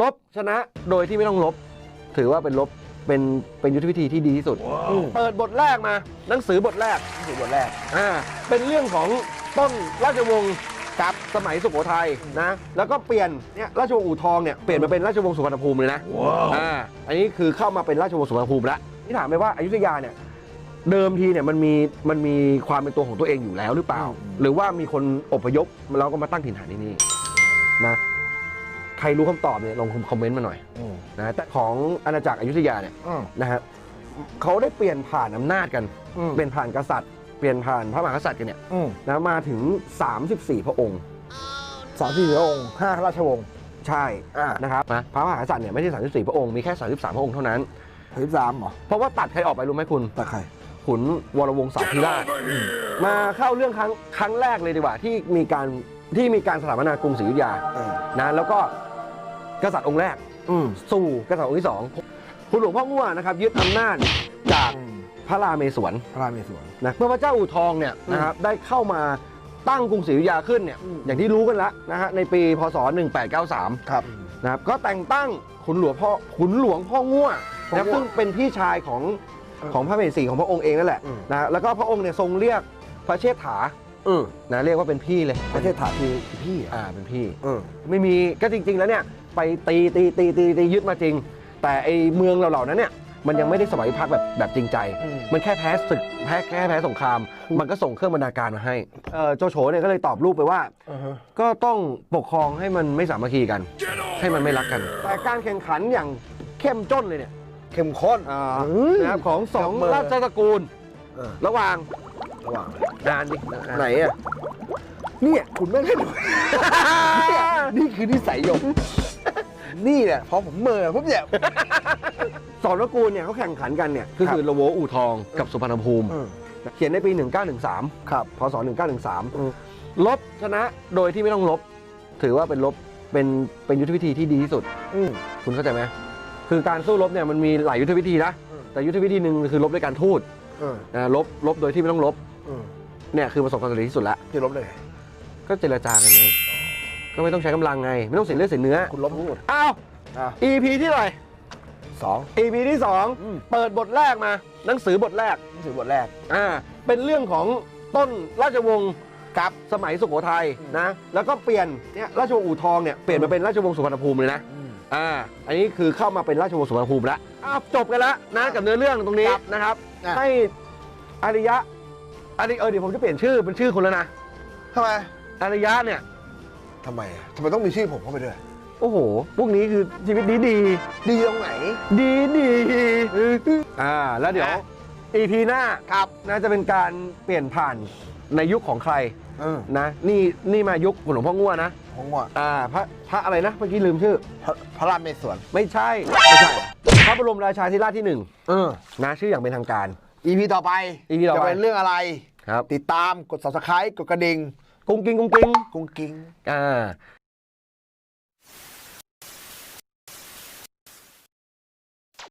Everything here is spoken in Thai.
ลบชนะโดยที่ไม่ต้องลบ ถือว่าเป็นลบเป็นเป็นยุทธวิธีที่ดีที่สุด เปิดบทแรกมา หนังสือบทแรกนี่คือบทแรกอ่าเป็นเรื่องของต้นราชวงศ์กับสมัยสุโขทัยนะ แล้วก็เปลี่ยนเนี่ยราชวงศ์อู่ทองเนี่ยเปลี่ยนมาเป็นราชวงศ์สุวรรณภูมิเลยนะอ่าอันนี้คือเข้ามาเป็นราชวงศ์สุวรรณภูมิแล้วที่ถามไปว่าอยุธยาเนี่ยเดิมทีเนี่ยมันมีมันมีความเป็นตัวของตัวเองอยู่แล้วหรือเปล่าอืมหรือว่ามีคนอพยพแล้วก็มาตั้งถิ่นฐานที่นี่นะ ใครรู้คำตอบเนี่ยลองคอมเมนต์มาหน่อยอืมนะแต่ของอาณาจักรอยุธยาเนี่ยอืม นะฮะเขาได้เปลี่ยนผ่านอำนาจกัน อืม เปลี่ยนผ่านกษัตริย์ เปลี่ยนผ่านพระมหากษัตริย์กันเนี่ยอืมนะมาถึง 34 พระองค์ สามสี่พระองค์ห้าราชวงศ์ ใช่อ่า นะครับนะพระมหากษัตริย์เนี่ยไม่ใช่34 พระองค์มีแค่ 33 พระองค์เท่านั้น สิบสามเหรอเพราะว่าตัดใครออกไปรู้ไหมคุณ แต่ใคร ขุนวรวงศ์สาธิราชมาเข้าเรื่องครั้งครั้งแรกเลยดีกว่าที่มีการที่มีการสถาปนากรุงศรีอยุธยาเออ นะแล้วก็ กษัตริย์องค์แรกอืมสู่กษัตริย์องค์ที่สองคุณหลวงพ่อง่วนะครับยึดอำนาจจากอืมพระราเมศวรพระราเมศวรนะเมื่อพระเจ้าอู่ทองเนี่ยอืมนะครับได้เข้ามาตั้งกรุงศรีอยุธยาขึ้นเนี่ยอืมอย่างที่รู้กันแล้วนะฮะในปีพศ 1893 ครับนะครับก็แต่งตั้งขุนหลวงพ่อขุนหลวงพ่อง่วพ่อนะง่วซึ่งเป็นพี่ชายของเออของพระเมรุศรีของพระองค์เองนั่นแหละอืมนะแล้วก็พระองค์เนี่ยทรงเรียกพระเชษฐาอืมนะเรียกว่าเป็นพี่เลยประเทศถาคือพี่อะอ่าเป็นพี่เออไม่มีก็จริง ๆ แล้วเนี่ย ไปตีตีตีตีตียึดมาจริง แต่ไอเมืองเหล่าๆนั้นเนี่ยมันยังไม่ได้สมัยพักแบบแบบจริงใจอืมมันแค่แพ้ศึกแพ้แค่แพ้สงคราม มันก็ส่งเครื่องบรรณาการมาให้เอ่อโจโฉเนี่ยก็เลยตอบลูกไปว่าอ่าฮะก็ต้องปกครองให้มันไม่สามัคคีกัน ให้มันไม่รักกัน แต่การแข่งขันอย่างเข้มจ้นเลยเนี่ย เข้มข้นอ่าเฮ้ยนะครับของสองจับมือราชตระกูลเออระหว่าง ระหว่างนานดิไหนอะเนี่ยคุณไม่ได้ดูเนี่ยนี่คือนิสัยหยก นี่แหละพอผมเมื่อปุ๊บเนี่ย สองตระกูลเนี่ยเขาแข่งขันกันเนี่ยก็ครับคือระโวอู่ทองกับสุพรรณภูมิอืมเขียนในปี 1913 ครับพศ อืม 1913 ลบชนะโดยที่ไม่ต้องลบ ถือว่าเป็นลบเป็นเป็นยุทธวิธีที่ดีที่สุด อืม คุณเข้าใจไหมคือการสู้รบเนี่ยมันมีหลายยุทธวิธีนะอืม แต่ยุทธวิธีหนึ่งคือลบด้วยการทูตเออนะลบลบโดยที่ไม่ต้องลบอืมเนี่ยคือประสบความสำเร็จที่สุดละจะลบเลยไงก็เจรจากันไง ก็ไม่ต้องใช้กำลังไง ไม่ต้องเสียเลือดเสียเนื้อคุณลบพูดอ้าว อะ EP ที่เท่าไหร่ สอง EP ที่สองอืม เปิดบทแรกมาหนังสือบทแรกนี่คือบทแรก อ่าเป็นเรื่องของต้นราชวงศ์กับสมัยสุโขทัยอืมนะแล้วก็เปลี่ยนเนี่ยราชวงศ์อู่ทองเนี่ยเปลี่ยนมาเป็นราชวงศ์สุวรรณภูมิเลยนะอืมอ่าอันนี้คือเข้ามาเป็นราชวงศ์สุวรรณภูมิแล้วอ้าวจบกันแล้วนะกับเนื้อเรื่องตรงนี้ครับนะครับ อะ ให้อาริยะอาริเออเดี๋ยวผมจะเปลี่ยนชื่อเป็นชื่อคุณแล้วนะทำไมอาริยะเนี่ย ทำไมอะทำไมต้องมีชื่อผมเข้าไปด้วย โอ้โห พวกนี้คือชีวิตดีดีดีตรงไหน ดีดีอ่า แล้วเดี๋ยว อะ EP หน้าครับ น่าจะเป็นการเปลี่ยนผ่านในยุคของใครเออนะ นี่นี่มายุคหลวงพ่อง่วนะ ผมว่าอ่า พระพระอะไรนะ เมื่อกี้ลืมชื่อ พระพระรามเมศวรไม่ใช่ ไม่ใช่พระบรมราชาธิราชที่หนึ่งเออ นะชื่ออย่างเป็นทางการ EP ต่อไป EP ต่อไป จะเป็นเรื่องอะไร ครับ ติดตามกด subscribe กดกระดิ่ง กุ้งกิ้งกุ้งกิ้งกุ้งกิ้งอ่า